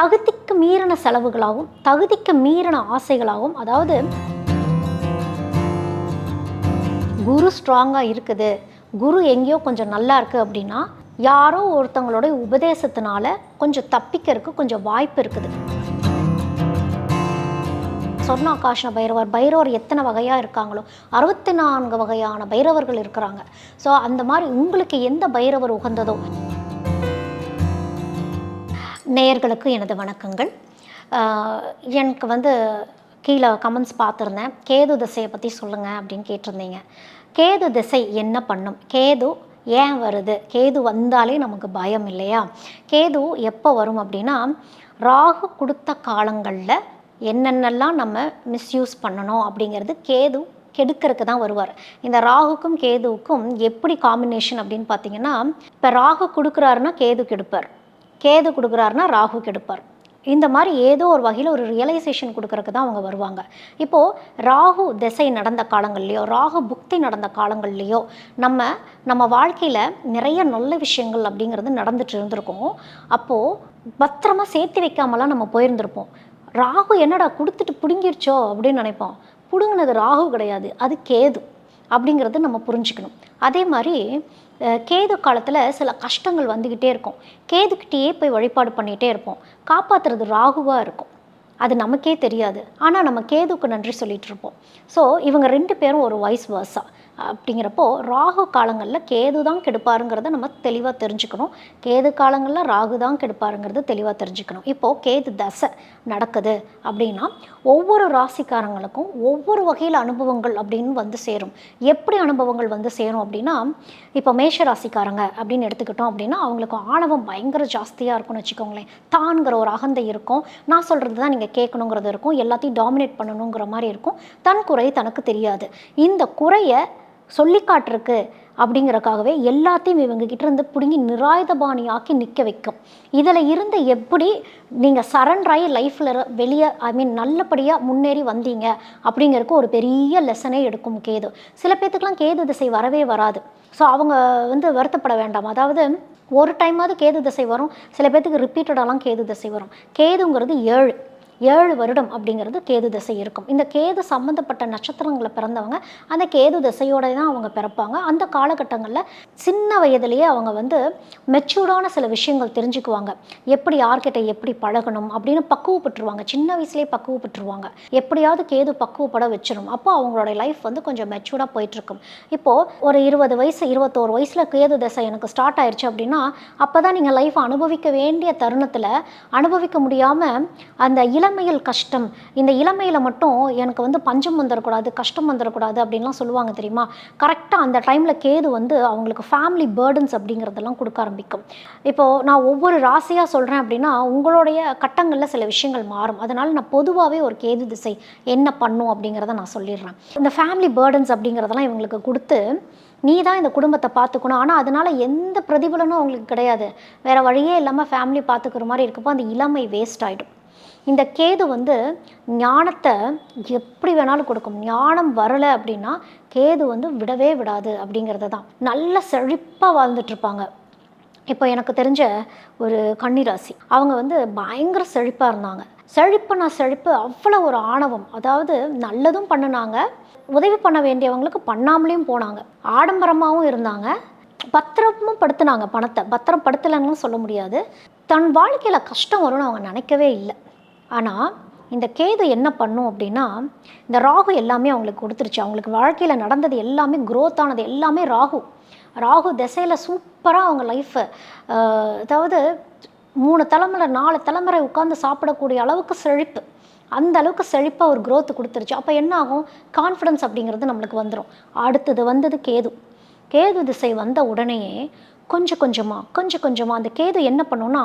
தகுதிக்கு மீறின செலவுகளாகவும் தகுதிக்கு மீறின ஆசைகளாகவும் அதாவது குரு ஸ்ட்ராங்காக இருக்குது. குரு எங்கேயோ கொஞ்சம் நல்லா இருக்குது அப்படின்னா யாரோ ஒருத்தவங்களோட உபதேசத்தினால கொஞ்சம் தப்பிக்கிறதுக்கு கொஞ்சம் வாய்ப்பு இருக்குது. சொர்ணாகாஷ பைரவர் பைரவர் எத்தனை வகையாக இருக்காங்களோ அறுபத்தி நான்கு வகையான பைரவர்கள் இருக்கிறாங்க. ஸோ அந்த மாதிரி உங்களுக்கு எந்த பைரவர் உகந்ததோ நேயர்களுக்கு எனது வணக்கங்கள். எனக்கு வந்து கீழே கமெண்ட்ஸ் பார்த்துருந்தேன். கேது திசையை பற்றி சொல்லுங்கள் அப்படின்னு கேட்டிருந்தீங்க. கேது திசை என்ன பண்ணும்? கேது ஏன் வருது? கேது வந்தாலே நமக்கு பயம் இல்லையா? கேது எப்போ வரும் அப்படின்னா ராகு கொடுத்த காலங்களில் என்னென்னலாம் நம்ம மிஸ்யூஸ் பண்ணணும் அப்படிங்கிறது கேது கெடுக்கிறதுக்கு தான் வருவார். இந்த ராகுக்கும் கேதுவுக்கும் எப்படி காம்பினேஷன் அப்படின்னு பார்த்தீங்கன்னா இப்போ ராகு கொடுக்குறாருன்னா கேது கெடுப்பார். கேது கொடுக்குறாருன்னா ராகு கெடுப்பார். இந்த மாதிரி ஏதோ ஒரு வகையில் ஒரு ரியலைசேஷன் கொடுக்குறக்கு தான் அவங்க வருவாங்க. இப்போது ராகு திசை நடந்த காலங்கள்லையோ ராகு புக்தி நடந்த காலங்கள்லையோ நம்ம நம்ம வாழ்க்கையில் நிறைய நல்ல விஷயங்கள் அப்படிங்கிறது நடந்துட்டு இருந்திருக்கும். அப்போது பத்திரமா சேர்த்து வைக்காமலாம் நம்ம போயிருந்திருப்போம். ராகு என்னடா கொடுத்துட்டு பிடுங்கிருச்சோ அப்படின்னு நினைப்போம். பிடுங்கினது ராகு கிடையாது. அது கேது. அப்படிங்கிறது நம்ம புரிஞ்சுக்கணும். அதே மாதிரி கேது காலத்தில் சில கஷ்டங்கள் வந்துக்கிட்டே இருக்கும். கேதுக்கிட்டேயே போய் வழிபாடு பண்ணிகிட்டே இருப்போம். காப்பாற்றுறது ராகுவாக இருக்கும். அது நமக்கே தெரியாது. ஆனால் நம்ம கேதுக்கு நன்றி சொல்லிகிட்டு இருப்போம். ஸோ இவங்க ரெண்டு பேரும் ஒரு வைஸ் வர்ஸா அப்படிங்கிறப்போ ராகு காலங்களில் கேது தான் கெடுப்பாருங்கிறத நம்ம தெளிவாக தெரிஞ்சுக்கணும். கேது காலங்களில் ராகு தான் கெடுப்பாருங்கிறது தெளிவாக தெரிஞ்சுக்கணும். இப்போது கேது தசை நடக்குது அப்படின்னா ஒவ்வொரு ராசிக்காரங்களுக்கும் ஒவ்வொரு வகையில் அனுபவங்கள் அப்படின்னு வந்து சேரும். எப்படி அனுபவங்கள் வந்து சேரும் அப்படின்னா இப்போ மேஷ ராசிக்காரங்க அப்படின்னு எடுத்துக்கிட்டோம் அப்படின்னா அவங்களுக்கு ஆணவம் பயங்கர ஜாஸ்தியாக இருக்கும்னு வச்சுக்கோங்களேன். தான்கிற ஒரு அகந்தை இருக்கும். நான் சொல்கிறது தான் நீங்கள் கேட்கணுங்கிறது இருக்கும். எல்லாத்தையும் டாமினேட் பண்ணணுங்கிற மாதிரி இருக்கும். தன் குறை தனக்கு தெரியாது. இந்த குறையை சொல்லி காட்டுறக்கு அப்படிங்கறக்காகவே எல்லாத்தையும் இவங்ககிட்ட இருந்து பிடுங்கி நிராயுதபாணியாக்கி நிற்க வைக்கும். இதில் இருந்து எப்படி நீங்கள் சரண்டராகி லைஃப்பில் வெளியே ஐ மீன் நல்லபடியாக முன்னேறி வந்தீங்க அப்படிங்கிறக்கு ஒரு பெரிய லெசனே எடுக்கும் கேது. சில பேர்த்துக்கெலாம் கேது திசை வரவே வராது. ஸோ அவங்க வந்து வருத்தப்பட வேண்டாம். அதாவது ஒரு டைமாவது கேது திசை வரும். சில பேர்த்துக்கு ரிப்பீட்டடாலாம் கேது திசை வரும். கேதுங்கிறது ஏழு. ஏழு வருடம் அப்படிங்கிறது கேது திசை இருக்கும். இந்த கேது சம்மந்தப்பட்ட நட்சத்திரங்களை பிறந்தவங்க அந்த கேது திசையோட தான் அவங்க பிறப்பாங்க. அந்த காலகட்டங்களில் சின்ன வயதிலேயே அவங்க வந்து மெச்சூர்டான சில விஷயங்கள் தெரிஞ்சுக்குவாங்க. எப்படி யார்கிட்ட எப்படி பழகணும் அப்படின்னு பக்குவப்பட்டுருவாங்க. சின்ன வயசுலேயே பக்குவப்பட்டுருவாங்க. எப்படியாவது கேது பக்குவப்பட வச்சிடும் அப்போ அவங்களோட லைஃப் வந்து கொஞ்சம் மெச்சூர்டாக போயிட்டுருக்கும். இப்போது ஒரு இருபது வயசு இருபத்தோரு வயசில் கேது திசை எனக்கு ஸ்டார்ட் ஆயிடுச்சு அப்படின்னா அப்போ தான் நீங்கள் லைஃப் அனுபவிக்க வேண்டிய தருணத்தில் அனுபவிக்க முடியாமல் அந்த இள இளமையில் கஷ்டம். இந்த இளமையில் மட்டும் எனக்கு வந்து பஞ்சம் வந்துடக்கூடாது கஷ்டம் வந்துடக்கூடாது அப்படின்லாம் சொல்லுவாங்க தெரியுமா? கரெக்டாக அந்த டைமில் கேது வந்து அவங்களுக்கு ஃபேமிலி பேர்டன்ஸ் அப்படிங்கிறதெல்லாம் கொடுக்க ஆரம்பிக்கும். இப்போது நான் ஒவ்வொரு ராசியாக சொல்கிறேன் அப்படின்னா உங்களுடைய கட்டங்களில் சில விஷயங்கள் மாறும். அதனால் நான் பொதுவாகவே ஒரு கேது திசை என்ன பண்ணும் அப்படிங்கிறத நான் சொல்லிடுறேன். இந்த ஃபேமிலி பேர்டன்ஸ் அப்படிங்கிறதெல்லாம் இவங்களுக்கு கொடுத்து நீ தான் இந்த குடும்பத்தை பார்த்துக்கணும். ஆனால் அதனால் எந்த பிரதிபலனும் அவங்களுக்கு கிடையாது. வேறு வழியே இல்லாமல் ஃபேமிலி பார்த்துக்கிற மாதிரி இருக்கப்போ அந்த இளமை வேஸ்ட் ஆகிடும் இந்த கேது வந்து ஞானத்தை எப்படி வேணாலும் கொடுக்கும். ஞானம் வரலை அப்படின்னா கேது வந்து விடவே விடாது அப்படிங்கிறது தான். நல்ல செழிப்பாக வாழ்ந்துட்டு இருப்பாங்க. இப்போ எனக்கு தெரிஞ்ச ஒரு கன்னிராசி அவங்க வந்து பயங்கர செழிப்பாக இருந்தாங்க. செழிப்புனா செழிப்பு அவ்வளோ ஒரு ஆணவம். அதாவது நல்லதும் பண்ணினாங்க உதவி பண்ண வேண்டியவங்களுக்கு பண்ணாமலேயும் போனாங்க. ஆடம்பரமாகவும் இருந்தாங்க. பத்திரமும் படுத்துனாங்க பணத்தை. பத்திரம் படுத்தலைன்னு சொல்ல முடியாது. தன் வாழ்க்கையில் கஷ்டம் வரும்னு அவங்க நினைக்கவே இல்லை. ஆனால் இந்த கேது என்ன பண்ணும் அப்படின்னா இந்த ராகு எல்லாமே அவங்களுக்கு கொடுத்துருச்சு. அவங்களுக்கு வாழ்க்கையில் நடந்தது எல்லாமே க்ரோத் ஆனது எல்லாமே ராகு. ராகு திசையில் சூப்பராக அவங்க லைஃப்பை அதாவது மூணு தலைமுறை நாலு தலைமுறை உட்காந்து சாப்பிடக்கூடிய அளவுக்கு செழிப்பு. அந்த அளவுக்கு செழிப்பாக ஒரு க்ரோத் கொடுத்துருச்சு. அப்போ என்ன ஆகும்? கான்ஃபிடன்ஸ் அப்படிங்கிறது நம்மளுக்கு வந்துடும் அடுத்தது வந்தது கேது. கேது திசை வந்த உடனேயே கொஞ்சம் கொஞ்சமாக கொஞ்சம் கொஞ்சமாக அந்த கேது என்ன பண்ணும்னா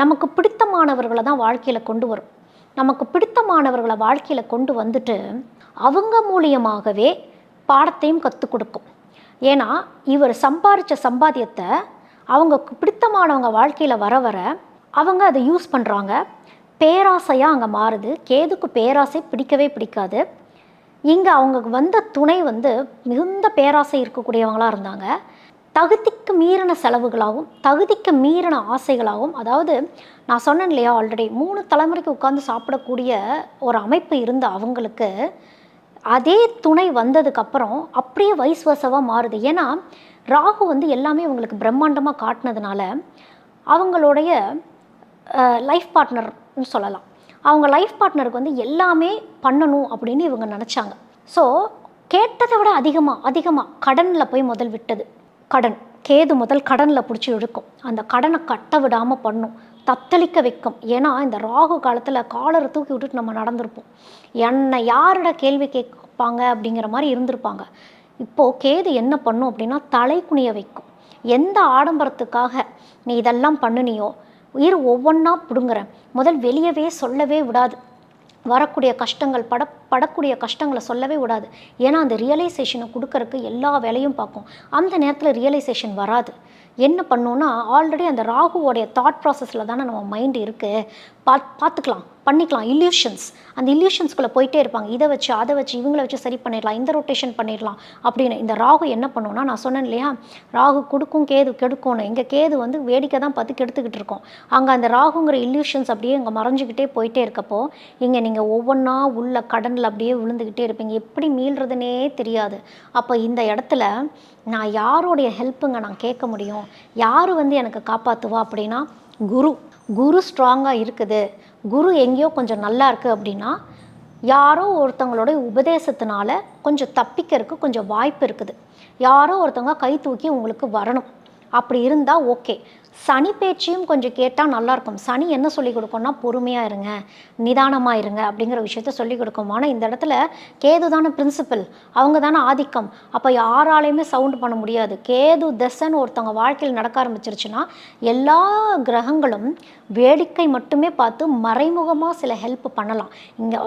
நமக்கு பிடித்தமானவர்களை தான் வாழ்க்கையில் கொண்டு வரும். நமக்கு பிடித்தமானவர்களை வாழ்க்கையில் கொண்டு வந்துட்டு அவங்க மூலியமாகவே பாடத்தையும் கற்றுக் கொடுக்கும். ஏன்னா இவர் சம்பாரித்த சம்பாத்தியத்தை அவங்க பிடித்தமானவங்க வாழ்க்கையில் வர வர அவங்க அதை யூஸ் பண்ணுறாங்க பேராசையாக அங்கே மாறுது. கேதுக்கு பேராசை பிடிக்கவே பிடிக்காது. இங்கே அவங்களுக்கு வந்த துணை வந்து மிகுந்த பேராசை இருக்கக்கூடியவங்களாக இருந்தாங்க. தகுதிக்கு மீறின செலவுகளாகவும் தகுதிக்கு மீறின ஆசைகளாகவும் அதாவது நான் சொன்னேன் இல்லையா ஆல்ரெடி மூணு தலைமுறைக்கு உட்காந்து சாப்பிடக்கூடிய ஒரு அமைப்பு இருந்த அவங்களுக்கு அதே துணை வந்ததுக்கப்புறம் அப்படியே வயசு வசவாக மாறுது. ஏன்னா ராகு வந்து எல்லாமே அவங்களுக்கு பிரம்மாண்டமாக காட்டினதுனால அவங்களுடைய லைஃப் பார்ட்னர்னு சொல்லலாம். அவங்க லைஃப் பார்ட்னருக்கு வந்து எல்லாமே பண்ணணும் அப்படின்னு இவங்க நினச்சாங்க. ஸோ கேட்டதை விட அதிகமாக அதிகமாக கடனில் போய் முதல் விட்டது. கடன். கேது முதல் கடனில் பிடிச்சி இழுக்கும். அந்த கடனை கட்ட விடாமல் பண்ணும். தத்தளிக்க வைக்கும். ஏன்னா இந்த ராகு காலத்தில் காலரை தூக்கி விட்டுட்டு நம்ம நடந்திருப்போம். என்னை யாரோட கேள்வி கேட்பாங்க அப்படிங்கிற மாதிரி இருந்திருப்பாங்க. இப்போது கேது என்ன பண்ணும் அப்படின்னா தலை குனிய வைக்கும். எந்த ஆடம்பரத்துக்காக நீ இதெல்லாம் பண்ணுனியோ உயிர் ஒவ்வொன்றா பிடுங்குறேன். முதல் வெளியவே சொல்லவே விடாது. வரக்கூடிய கஷ்டங்கள் பட படக்கூடிய கஷ்டங்களை சொல்லவே விடாது. ஏன்னா அந்த ரியலைசேஷனை கொடுக்கறக்கு எல்லா வேலையும் பார்க்கும். அந்த நேரத்தில் ரியலைசேஷன் வராது. என்ன பண்ணுன்னா ஆல்ரெடி அந்த ராகுவோடைய தாட் ப்ராசஸில் தானே நம்ம மைண்ட் இருக்குது பாத் பார்த்துக்கலாம் பண்ணிக்கலாம். இல்யூஷன்ஸ் அந்த இல்யூஷன்ஸ்குள்ளே போயிட்டே இருப்பாங்க. இதை வச்சு அதை வச்சு இவங்களை வச்சு சரி பண்ணிடலாம். இந்த ரொட்டேஷன் பண்ணிடலாம். அப்படின்னு. இந்த ராகு என்ன பண்ணுவோம்னா நான் சொன்னேன் இல்லையா? ராகு கொடுக்கும் கேது கெடுக்கும்னு. எங்கள் கேது வந்து வேடிக்கை தான் பார்த்து கெடுத்துக்கிட்டு இருக்கோம். அங்கே அந்த ராகுங்கிற இல்யூஷன்ஸ் அப்படியே இங்கே மறைஞ்சிக்கிட்டே போயிட்டே இருக்கப்போ இங்கே நீங்கள் ஒவ்வொன்றா உள்ள கடனில் அப்படியே விழுந்துக்கிட்டே இருப்பீங்க. எப்படி மீள்றதுனே தெரியாது. அப்போ இந்த இடத்துல நான் யாரோடைய ஹெல்ப்புங்க நான் கேட்க முடியும்? யார் வந்து எனக்கு காப்பாற்றுவா அப்படின்னா குரு. குரு ஸ்ட்ராங்காக இருக்குது. குரு எங்கேயோ கொஞ்சம் நல்லா இருக்குது அப்படின்னா யாரோ ஒருத்தங்களுடைய உபதேசத்தினால கொஞ்சம் தப்பிக்கிறதுக்கு கொஞ்சம் வாய்ப்பு இருக்குது. யாரோ ஒருத்தவங்க கை தூக்கி உங்களுக்கு வரணும். அப்படி இருந்தால் ஓகே சனி பேச்சையும் கொஞ்சம் கேட்டால் நல்லாயிருக்கும். சனி என்ன சொல்லிக் கொடுக்கும்னா பொறுமையாக இருங்க நிதானமாக இருங்க அப்படிங்கிற விஷயத்த சொல்லிக் கொடுக்கும். ஆனால் இந்த இடத்துல கேது தானே பிரின்சிபல் அவங்க தானே ஆதிக்கம். அப்போ யாராலையுமே சவுண்ட் பண்ண முடியாது. கேது தசன்னு ஒருத்தவங்க வாழ்க்கையில் நடக்க ஆரம்பிச்சிருச்சுன்னா எல்லா கிரகங்களும் வேடிக்கை மட்டுமே பார்த்து மறைமுகமாக சில ஹெல்ப் பண்ணலாம். இங்கே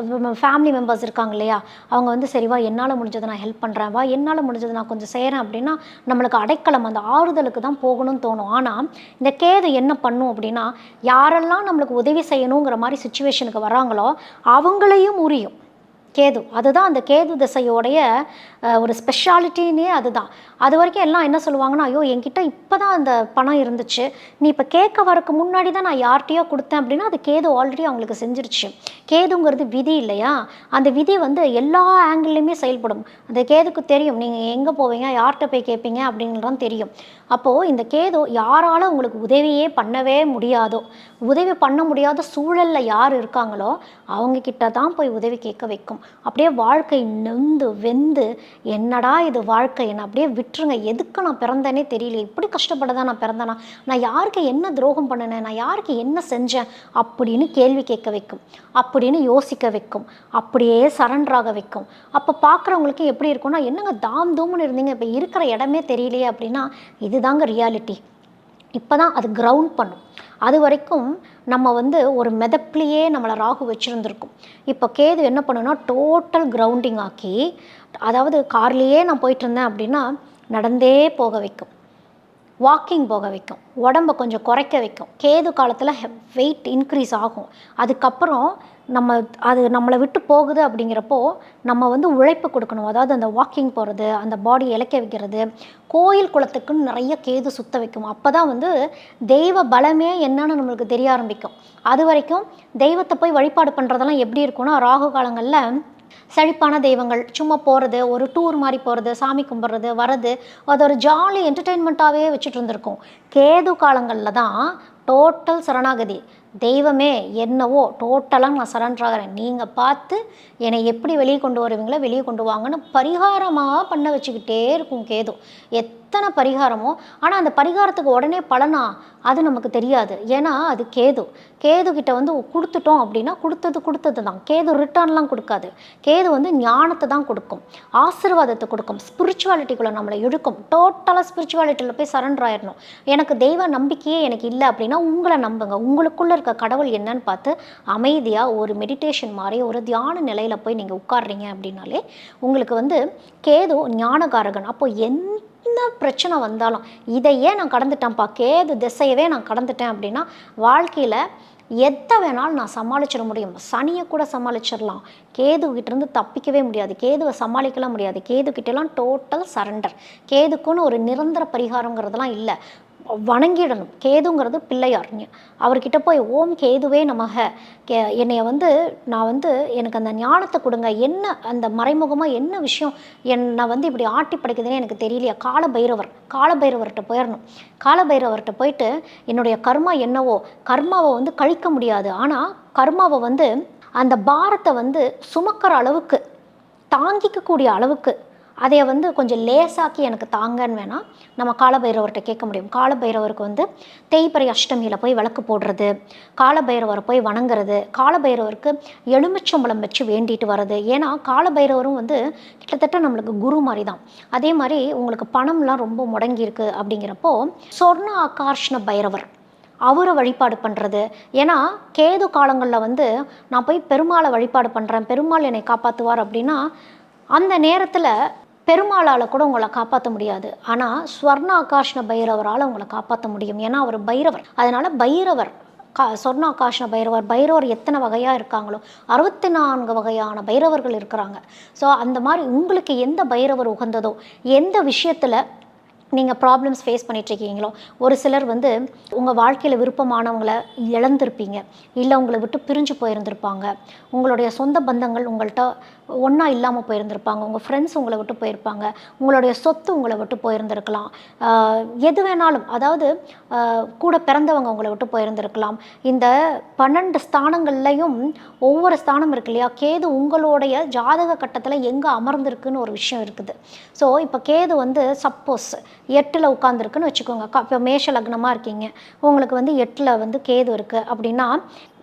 ஃபேமிலி மெம்பர்ஸ் இருக்காங்க இல்லையா? அவங்க வந்து சரிவா என்னால் முடிஞ்சதை நான் ஹெல்ப் பண்ணுறேன் வா என்னால் முடிஞ்சதை நான் கொஞ்சம் செய்கிறேன் அப்படின்னா நம்மளுக்கு அடைக்கலம் அந்த ஆறுதலுக்கு தான் போகணும்னு தோணும். ஆனால் இந்த கேது என்ன பண்ணும் அப்படின்னா யாரெல்லாம் நம்மளுக்கு உதவி செய்யணுங்கிற மாதிரி சுச்சுவேஷனுக்கு வராங்களோ அவங்களையும் உரியும் கேது. அதுதான் அந்த கேது திசையோடைய ஒரு ஸ்பெஷாலிட்டினே அதுதான். அது வரைக்கும் எல்லாம் என்ன சொல்லுவாங்கன்னா ஐயோ என்கிட்ட இப்போ தான் அந்த பணம் இருந்துச்சு. நீ இப்போ கேட்க வரக்கு முன்னாடி தான் நான் யார்கிட்டயோ கொடுத்தேன் அப்படின்னா அது கேது ஆல்ரெடி அவங்களுக்கு செஞ்சிருச்சு. கேதுங்கிறது விதி இல்லையா? அந்த விதி வந்து எல்லா ஆங்கிள்லையுமே செயல்படும். அந்த கேதுக்கு தெரியும். நீங்கள் எங்கே போவீங்க? யார்கிட்ட போய் கேட்பீங்க அப்படிங்கிறதான் தெரியும். அப்போது இந்த கேது யாரால உங்களுக்கு உதவியே பண்ணவே முடியாதோ உதவி பண்ண முடியாத சூழலில் யார் இருக்காங்களோ அவங்க கிட்ட தான் போய் உதவி கேட்க வைக்கும். அப்படியே வாழ்க்கை நொந்து வெந்து என்னடா இது வாழ்க்கை? என்னை அப்படியே விட்டுருங்க. எதுக்கு நான் பிறந்தேனே தெரியல. இப்படி கஷ்டப்பட தான் நான் பிறந்தேனா? நான் யாருக்கு என்ன துரோகம் பண்ணினேன்? நான் யாருக்கு என்ன செஞ்சேன்? அப்படின்னு கேள்வி கேட்க வைக்கும். அப்படின்னு யோசிக்க வைக்கும். அப்படியே சரண்டராக வைக்கும். அப்போ பார்க்குறவங்களுக்கு எப்படி இருக்கும்னா என்னங்க தாம் தூம்னு இருந்தீங்க? இப்போ இருக்கிற இடமே தெரியலையே அப்படின்னா இதுதாங்க ரியாலிட்டி இப்போ தான் அது கிரவுண்ட் பண்ணும். அது வரைக்கும் நம்ம வந்து ஒரு மெதப்லேயே நம்மளை ராகு வச்சுருந்துருக்கும். இப்போ கேது என்ன பண்ணுன்னா டோட்டல் கிரவுண்டிங் ஆக்கி அதாவது கார்லேயே நான் போயிட்டு இருந்தேன் அப்படின்னா நடந்தே போக வைக்கும். வாக்கிங் போக வைக்கும். உடம்ப கொஞ்சம் குறைக்க வைக்கும். கேது காலத்தில் வெயிட் இன்க்ரீஸ் ஆகும். அதுக்கப்புறம் நம்ம அது நம்மளை விட்டு போகுது அப்படிங்கிறப்போ நம்ம வந்து உழைப்பு கொடுக்கணும். அதாவது அந்த வாக்கிங் போகிறது அந்த பாடி இழைக்க வைக்கிறது. கோயில் குளத்துக்குன்னு நிறைய கேது சுத்த வைக்கும். அப்போ தான் வந்து தெய்வ பலமே என்னன்னு நம்மளுக்கு தெரிய ஆரம்பிக்கும். அது வரைக்கும் தெய்வத்தை போய் வழிபாடு பண்ணுறதெல்லாம் எப்படி இருக்கும்னா ராகு காலங்களில் செழிப்பான தெய்வங்கள். சும்மா போகிறது ஒரு டூர் மாதிரி போகிறது சாமி கும்பிட்றது வர்றது அது ஒரு ஜாலி என்டர்டெயின்மெண்ட்டாகவே வச்சுட்டு இருந்திருக்கும். கேது காலங்களில் தான் டோட்டல் சரணாகதி. தெய்வமே என்னவோ டோட்டலாக நான் சரண்டர் ஆகிறேன். நீங்கள் பார்த்து என்னை எப்படி வெளியே கொண்டு வருவீங்களோ வெளியே கொண்டு வாங்கன்னு பரிகாரமாக பண்ண வச்சுக்கிட்டே இருக்கும் கேது. எத்தனை பரிகாரமோ ஆனால் அந்த பரிகாரத்துக்கு உடனே பலனா அது நமக்கு தெரியாது. ஏன்னா அது கேது. கேது கிட்ட வந்து கொடுத்துட்டோம் அப்படின்னா கொடுத்தது கொடுத்தது தான். கேது ரிட்டர்ன்லாம் கொடுக்காது. கேது வந்து ஞானத்தை தான் கொடுக்கும். ஆசீர்வாதத்தை கொடுக்கும். ஸ்பிரிச்சுவாலிட்டிக்குள்ளே நம்மளை இழுக்கும். டோட்டலாக ஸ்பிரிச்சுவாலிட்டியில் போய் சரண்டர் ஆயிடணும். எனக்கு தெய்வ நம்பிக்கையே எனக்கு இல்லை அப்படின்னா உங்களை நம்புங்க. உங்களுக்குள்ளே இருக்க கடவுள் என்னன்னு பார்த்து அமைதியாக ஒரு மெடிடேஷன் மாதிரி ஒரு தியான நிலையில் போய் நீங்கள் உட்காடுறீங்க அப்படின்னாலே உங்களுக்கு வந்து கேது ஞானகாரகன். அப்போ என்ன பிரச்சனை வந்தாலும் இதையே நான் கடந்துட்டேன்ப்பா கேது திசையவே நான் கடந்துட்டேன் அப்படின்னா வாழ்க்கையில் எதை வேணாலும் நான் சமாளிச்சிட முடியும். சனியை கூட சமாளிச்சிடலாம். கேதுகிட்டேருந்து தப்பிக்கவே முடியாது. கேதுவை சமாளிக்கலாம் முடியாது. கேது கிட்டலாம் டோட்டல் சரண்டர் கேதுக்குன்னு ஒரு நிரந்தர பரிகாரங்கிறதுலாம் இல்லை. வணங்கிடணும். கேதுங்கிறது பிள்ளையார் அவர்கிட்ட போய் ஓம் கேதுவே நமக. கே என்னைய வந்து நான் வந்து எனக்கு அந்த ஞானத்தை கொடுங்க. என்ன அந்த மறைமுகமாக என்ன விஷயம்? என்னை வந்து இப்படி ஆட்டி படைக்குதுன்னு எனக்கு தெரியலையா? கால பைரவர் கால பைரவர்கிட்ட போயிடணும் கால பைரவர்கிட்ட போயிட்டு என்னுடைய கர்மா என்னவோ கர்மாவை வந்து கழிக்க முடியாது. ஆனால் கர்மாவை வந்து அந்த பாரத்தை வந்து சுமக்கிற அளவுக்கு தாங்கிக்கக்கூடிய அளவுக்கு அதை வந்து கொஞ்சம் லேசாக்கி எனக்கு தாங்கன்னு வேணால் நம்ம காலபைரவர்கிட்ட கேட்க முடியும். காலபைரவருக்கு வந்து தேய்பறை அஷ்டமியில் போய் விளக்கு போடுறது காலபைரவரை போய் வணங்குறது காலபைரவருக்கு எலுமிச்சம்பளம் வச்சு வேண்டிட்டு வர்றது. ஏன்னா காலபைரவரும் வந்து கிட்டத்தட்ட நம்மளுக்கு குரு மாதிரி தான் அதே மாதிரி உங்களுக்கு பணம்லாம் ரொம்ப முடங்கியிருக்கு அப்படிங்கிறப்போ சொர்ண ஆகாஷ்ண பைரவர் அவரை வழிபாடு பண்ணுறது ஏன்னா கேது காலங்களில் வந்து நான் போய் பெருமாளை வழிபாடு பண்ணுறேன் பெருமாள் என்னை காப்பாற்றுவார் அப்படின்னா அந்த நேரத்தில் பெருமாளால் கூட உங்களை காப்பாற்ற முடியாது. ஆனால் ஸ்வர்ண ஆகாஷ்ண பைரவரால் உங்களை காப்பாற்ற முடியும். ஏன்னா அவர் பைரவர். அதனால் பைரவர் கா சொர்ண ஆகாஷ்ண பைரவர் பைரவர் எத்தனை வகையாக இருக்காங்களோ அறுபத்தி நான்கு வகையான பைரவர்கள் இருக்கிறாங்க. ஸோ அந்த மாதிரி உங்களுக்கு எந்த பைரவர் உகந்ததோ எந்த விஷயத்தில் நீங்கள் ப்ராப்ளம்ஸ் ஃபேஸ் பண்ணிகிட்ருக்கீங்களோ ஒரு சிலர் வந்து உங்கள் வாழ்க்கையில் விருப்பமானவங்களை இழந்திருப்பீங்க. இல்லை உங்களை விட்டு பிரிஞ்சு போயிருந்திருப்பாங்க. உங்களுடைய சொந்த பந்தங்கள் உங்கள்கிட்ட ஒன்றா இல்லாமல் போயிருந்திருப்பாங்க. உங்கள் ஃப்ரெண்ட்ஸ் உங்களை விட்டு போயிருப்பாங்க. உங்களுடைய சொத்து உங்களை விட்டு போயிருந்திருக்கலாம். எது வேணாலும் அதாவது கூட பிறந்தவங்க உங்களை விட்டு போயிருந்திருக்கலாம். இந்த பன்னெண்டு ஸ்தானங்கள்லையும் ஒவ்வொரு ஸ்தானம் இருக்கு இல்லையா? கேது உங்களுடைய ஜாதக கட்டத்தில் எங்கே அமர்ந்திருக்குன்னு ஒரு விஷயம் இருக்குது. ஸோ இப்போ கேது வந்து சப்போஸ் எட்டில் உட்காந்துருக்குன்னு வச்சுக்கோங்க. இப்போ மேஷ லக்னமாக இருக்கீங்க. உங்களுக்கு வந்து எட்டில் வந்து கேது இருக்குது அப்படின்னா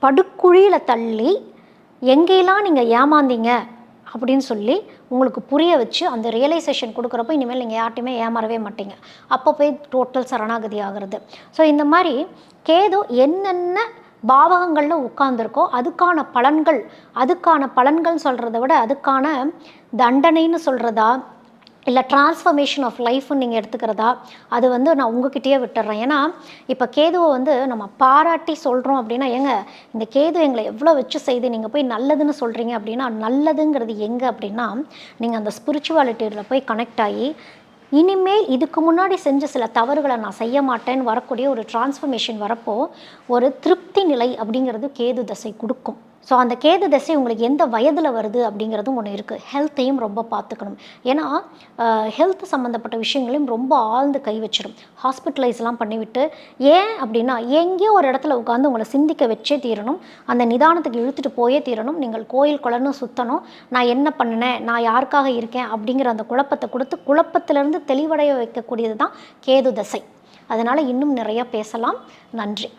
படுக்குழியில் தள்ளி எங்கேயெல்லாம் நீங்கள் ஏமாந்தீங்க? அப்படின்னு சொல்லி உங்களுக்கு புரிய வச்சு அந்த ரியலைசேஷன் கொடுக்குறப்போ இனிமேல் நீங்கள் யார்ட்டையுமே ஏமாறவே மாட்டீங்க. அப்போ போய் டோட்டல் சரணாகதி ஆகிறது. ஸோ இந்த மாதிரி கேது என்னென்ன பாவகங்களில் உட்கார்ந்துருக்கோ அதுக்கான பலன்கள் அதுக்கான பலன்கள் சொல்கிறத விட அதுக்கான தண்டனைன்னு சொல்கிறதா இல்லை டிரான்ஸ்ஃபர்மேஷன் ஆஃப் லைஃப்னு நீங்கள் எடுத்துக்கிறதா அது வந்து நான் உங்ககிட்டயே விட்டுறேன். ஏன்னா இப்போ கேதுவை வந்து நம்ம பாராட்டி சொல்கிறோம் அப்படின்னா ஏங்க இந்த கேது எங்களை எவ்வளோ வச்சு செய்து நீங்கள் போய் நல்லதுன்னு சொல்கிறீங்க அப்படின்னா நல்லதுங்கிறது எங்கே அப்படின்னா நீங்கள் அந்த ஸ்பிரிச்சுவாலிட்டியில் போய் கனெக்ட் ஆகி இனிமேல் இதுக்கு முன்னாடி செஞ்ச சில தவறுகளை நான் செய்ய மாட்டேன்னு வரக்கூடிய ஒரு டிரான்ஸ்ஃபர்மேஷன் வரப்போ ஒரு திருப்தி நிலை அப்படிங்கிறது கேது தசை கொடுக்கும். ஸோ அந்த கேது தசை உங்களுக்கு எந்த வயதில் வருது அப்படிங்கிறதும் ஒன்று இருக்குது ஹெல்த்தையும் ரொம்ப பார்த்துக்கணும். ஏன்னா ஹெல்த் சம்மந்தப்பட்ட விஷயங்களையும் ரொம்ப ஆழ்ந்து கை வச்சிடும் ஹாஸ்பிட்டலைஸ்லாம் பண்ணிவிட்டு ஏன் அப்படின்னா எங்கேயோ ஒரு இடத்துல உட்காந்து உங்களை சிந்திக்க வச்சே தீரணும். அந்த நிதானத்துக்கு இழுத்துட்டு போயே தீரணும். நீங்கள் கோயில் குளம்னு சுற்றணும் நான் என்ன பண்ணினேன்? நான் யாருக்காக இருக்கேன்? அப்படிங்கிற அந்த குழப்பத்தை கொடுத்து குழப்பத்திலேருந்து தெளிவடைய வைக்கக்கூடியது தான் கேது தசை. அதனால் இன்னும் நிறையா பேசலாம். நன்றி.